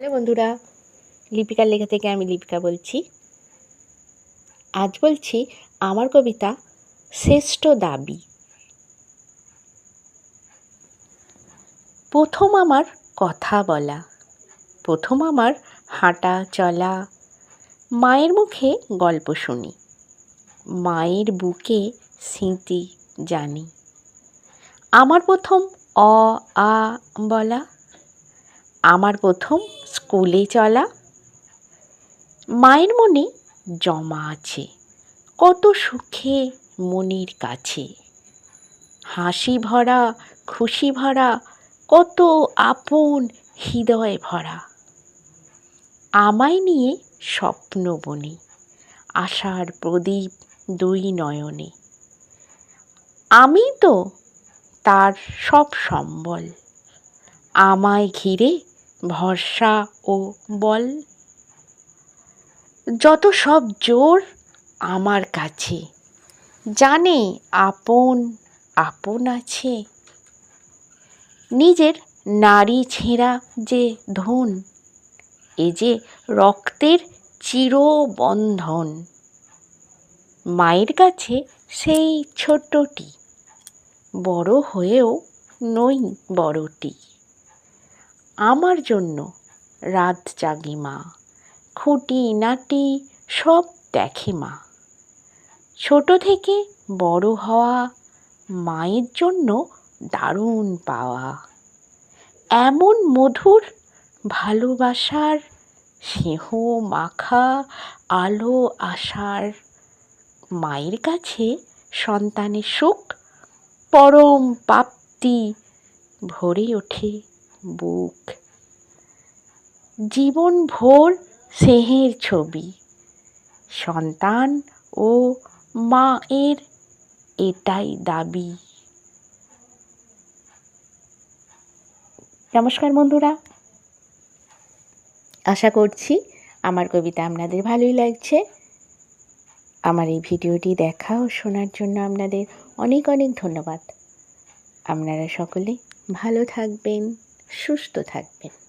Hello বন্ধুরা, লিপিকার লেখা থেকে আমি লিপিকা বলছি। আজ বলছি, আমার কবিতা শ্রেষ্ঠ দাবি। প্রথম আমার কথা বলা, প্রথম আমার হাঁটা চলা, মায়ের মুখে গল্প শুনি, মায়ের বুকে স্মৃতি জানি। আমার প্রথম অ, আ বলা আমার প্রথম স্কুলে চলা। মায়ের মনে জমা আছে, কত সুখে মনির কাছে। হাসি ভরা, খুশি ভরা, কত আপন হৃদয় ভরা। আমায় নিয়ে স্বপ্ন বনে, আশার প্রদীপ দুই নয়নে। আমি তো তার সব সম্বল, আমায় ঘিরে ভরসা ও বল। যত সব জোর আমার কাছে। জানে আপন আপন আছে। নিজের নারী ছেঁড়া যে ধন, এ যে রক্তের চিরবন্ধন। মায়ের কাছে সেই ছোট্টটি, বড় হয়েও নই বড়টি। আমার জন্য। রাত জাগি মা। খুঁটি, নাটি সব দেখে মা। ছোট থেকে বড় হওয়া মায়ের জন্য দারুণ পাওয়া। এমন মধুর ভালোবাসার স্নেহ মাখা আলো আশার মায়ের কাছে সন্তানের সুখ পরম প্রাপ্তি ভরে ওঠে। বুক। জীবন ভোর স্নেহের ছবি। সন্তান ও মায়ের এটাই দাবি। নমস্কার বন্ধুরা। আশা করছি আমার কবিতা আপনাদের ভালোই লাগছে। আমার এই ভিডিওটি দেখা ও শোনার জন্য আপনাদের অনেক অনেক ধন্যবাদ। আপনারা সকলে ভালো থাকবেন। সুস্থ থাকবেন।